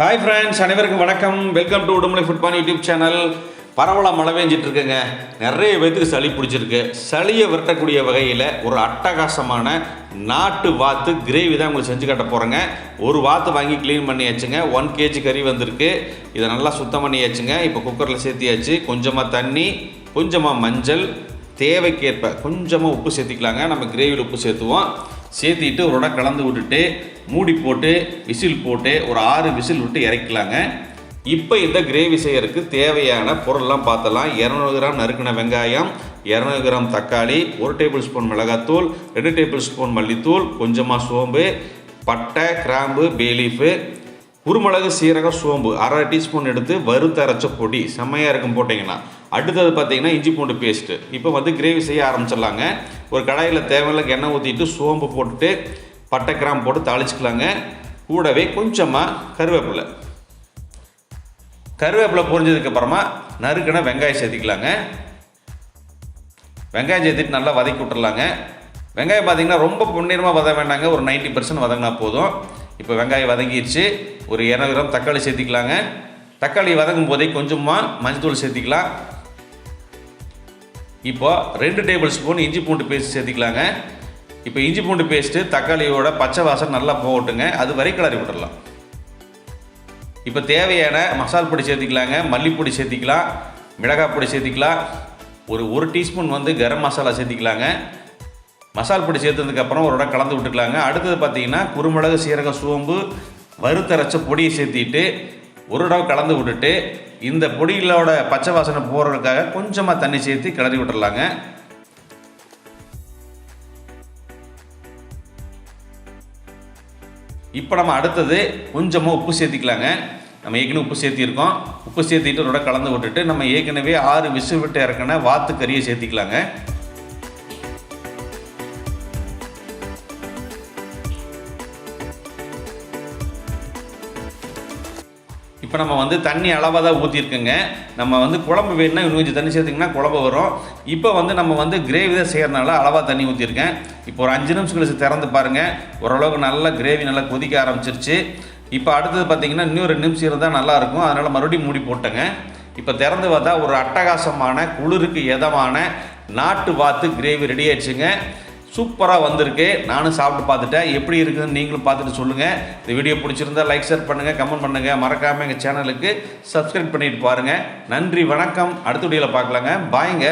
Hi friends அனைவருக்கும் வணக்கம். Welcome to Udumalai ஃபுட்பான் யூடியூப் சேனல். பரவலாக மழை பெஞ்சிட்டு இருக்குங்க நிறைய பேத்துக்கு சளி பிடிச்சிருக்கு. சளியை விரட்டக்கூடிய வகையில் ஒரு அட்டகாசமான நாட்டு வாத்து கிரேவி தான் உங்களுக்கு செஞ்சு காட்ட போகிறேங்க ஒரு வாத்து வாங்கி க்ளீன் பண்ணியாச்சுங்க. ஒன் கேஜி கறி வந்திருக்கு. இதை நல்லா சுத்தம் பண்ணியாச்சுங்க. இப்போ குக்கரில் சேர்த்தியாச்சு. கொஞ்சமாக தண்ணி கொஞ்சமாக மஞ்சள் தேவைக்கேற்ப கொஞ்சமாக உப்பு சேர்த்திக்கலாங்க. நம்ம கிரேவியில் உப்பு சேர்த்துவோம். சேர்த்திட்டு ஒரு இடம் கலந்து விட்டுட்டு மூடி போட்டு விசில் போட்டு ஒரு ஆறு விசில் விட்டு இறக்கலாங்க. இப்போ இந்த கிரேவி செய்யறதுக்கு தேவையான பொருள்லாம் பார்த்தலாம். இரநூறு கிராம் நறுக்கின வெங்காயம் இரநூறு கிராம் தக்காளி ஒரு டேபிள் ஸ்பூன் மிளகாத்தூள் ரெண்டு டேபிள் ஸ்பூன் மல்லித்தூள் கொஞ்சமாக சோம்பு பட்டை கிராம்பு பேலீஃபு குருமிளகு சீரகம் சோம்பு அரை டீஸ்பூன் எடுத்து வறுத்தரைச்ச பொடி. செம்மையாக இருக்கும் போட்டிங்கன்னா. அடுத்தது பார்த்தீங்கன்னா இஞ்சி பூண்டு பேஸ்ட்டு இப்போ வந்து கிரேவி செய்ய ஆரம்பிச்சிடலாங்க. ஒரு கடாயில் தேவையில்ல எண்ணெய் ஊற்றிட்டு சோம்பு போட்டுட்டு பட்டை கிராம் போட்டு தாளிச்சிக்கலாங்க. கூடவே கொஞ்சமாக கருவேப்பிலை. கருவேப்பிலை பொரிஞ்சதுக்கப்புறமா நறுக்கின வெங்காயம் சேர்த்திக்கலாங்க. வெங்காயம் சேர்த்துட்டு நல்லா வதக்கி விட்டுறலாங்க வெங்காயம் பார்த்திங்கன்னா ரொம்ப பொன்னிறமாக வத வேண்டாங்க. ஒரு 90% பர்சன்ட் வதங்கினா போதும். இப்போ வெங்காயம் வதங்கிடுச்சு ஒரு இரநூறு கிராம் தக்காளி சேர்த்திக்கலாங்க. தக்காளி வதங்கும் போதே கொஞ்சமாக மஞ்சத்தூள் சேர்த்திக்கலாம். இப்போ ரெண்டு டேபிள் ஸ்பூன் இஞ்சி பூண்டு பேஸ்ட் சேர்த்திக்கலாங்க. இப்போ இஞ்சி பூண்டு பேஸ்ட்டு தக்காளியோட பச்சை வாசம் நல்லா போகட்டுங்க. அது வரை கிளறி விட்டுறலாம். இப்போ தேவையான மசால் பொடி சேர்த்திக்கலாங்க. மல்லிப்பொடி சேர்த்திக்கலாம். மிளகாய் பொடி சேர்த்திக்கலாம். ஒரு ஒரு டீஸ்பூன் வந்து கரம் மசாலா சேர்த்திக்கலாங்க. மசால் பொடி சேர்த்ததுக்கப்புறம் ஒரு இடம் கலந்து விட்டுக்கலாங்க. அடுத்தது பார்த்தீங்கன்னா குருமிளகு சீரகம் சோம்பு வறுத்தரைச்ச பொடியை சேர்த்திட்டு ஒரு தடவை கலந்து விட்டுட்டு இந்த பொடிகளோட பச்சை வாசனை போகிறதுக்காக கொஞ்சமாக தண்ணி சேர்த்து கிளறி விட்டுடலாங்க இப்போ நம்ம அடுத்தது கொஞ்சமாக உப்பு சேர்த்திக்கலாங்க. நம்ம ஏற்கனவே உப்பு சேர்த்திருக்கோம். உப்பு சேர்த்திட்டு ஒரு கலந்து விட்டுட்டு நம்ம ஏற்கனவே ஆறு விசு விட்டு இறக்கின வாத்து கறியை சேர்த்திக்கலாங்க. இப்போ நம்ம வந்து தண்ணி அளவாக தான் ஊற்றிருக்குங்க நம்ம வந்து குழம்பு வேணும்னா இன்னும் கொஞ்சம் தண்ணி சேர்த்திங்கன்னா குழம்பு வரும். இப்போ வந்து நம்ம வந்து கிரேவி தான் செய்கிறதுனால அளவாக தண்ணி ஊற்றிருக்கேன் இப்போ ஒரு அஞ்சு நிமிஷம் கழிச்சு திறந்து பாருங்கள் ஓரளவுக்கு நல்லா கிரேவி நல்லா கொதிக்க ஆரம்பிச்சிருச்சு. இப்போ அடுத்தது பார்த்தீங்கன்னா இன்னும் ரெண்டு நிமிஷம் இருந்தால் நல்லாயிருக்கும் அதனால் மறுபடியும் மூடி போட்டேங்க. இப்போ திறந்து பார்த்தா ஒரு அட்டகாசமான குளிருக்கு எதமான நாட்டு வாத்து கிரேவி ரெடி ஆயிடுச்சுங்க. சூப்பராக வந்திருக்கு. நானும் சாப்பிட்டு பார்த்துட்டேன். எப்படி இருக்குதுன்னு நீங்களும் பார்த்துட்டு சொல்லுங்கள் இந்த வீடியோ பிடிச்சிருந்தா லைக் ஷேர் பண்ணுங்கள் கமெண்ட் பண்ணுங்கள் மறக்காமல் எங்கள் சேனலுக்கு சப்ஸ்கிரைப் பண்ணிட்டு பாருங்கள் நன்றி வணக்கம். அடுத்த வீடியோவில் பார்க்கலாங்க. பாய்ங்க